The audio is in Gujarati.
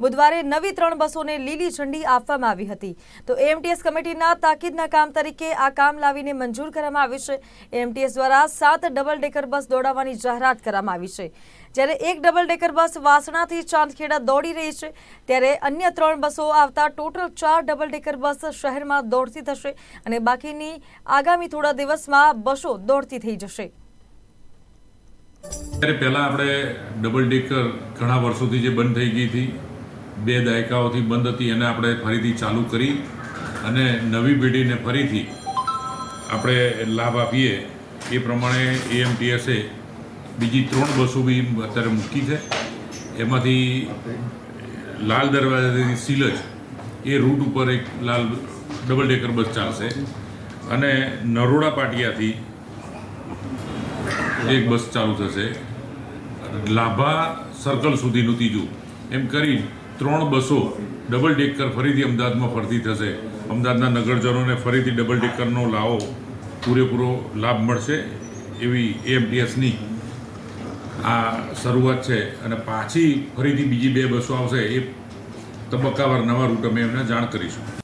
બુધવારે નવી ત્રણ બસોને લીલી ઝંડી આપવામાં આવી હતી. તો એમટીએસ કમિટીના તાકીદના કામ તરીકે આ કામ લાવીને મંજૂર કરવામાં આવ્યું છે. એમટીએસ દ્વારા સાત ડબલ ડેકર બસ દોડાવવાની જાહેરાત કરવામાં આવી છે. જ્યારે એક ડબલ ડેકર બસ વાસણાથી ચાંદખેડા દોડી રહી છે, ત્યારે અન્ય ત્રણ બસો આવતા ટોટલ ચાર ડબલ ડેકર બસ શહેરમાં દોડતી થશે અને બાકીની આગામી થોડા દિવસમાં બસો દોડતી થઈ જશે. ત્યારે પહેલાં આપણે ડબલ ડેકર ઘણા વર્ષોથી જે બંધ થઈ ગઈ હતી બે દાયકાઓથી બંધ હતી, એને આપણે ફરીથી ચાલુ કરી અને નવી પેઢીને ફરીથી આપણે લાભ આપીએ. એ પ્રમાણે એએમટીએસે બીજી ત્રણ બસો બી અત્યારે મૂકી છે. એમાંથી લાલ દરવાજાથી સિલજ એ રૂટ ઉપર એક લાલ ડબલ ડેકર બસ ચાલશે અને નરોડા પાટિયાથી એક બસ ચાલુ થશે. લાભા સર્કલ સુધીનું ત્રીજું. એમ કરી ત્રણ બસો ડબલ ડેકર ફરીથી અમદાવાદમાં ફરતી થશે. અમદાવાદના નગરજનોને ફરીથી ડબલ ડેકરનો લાવો પૂરેપૂરો લાભ મળશે એવી એએમટીએસની આ શરૂઆત છે. અને પાછી ફરીથી બીજી બે બસો આવશે એ તબક્કાવાર નવા રૂટ અમે એમને જાણ કરીશું.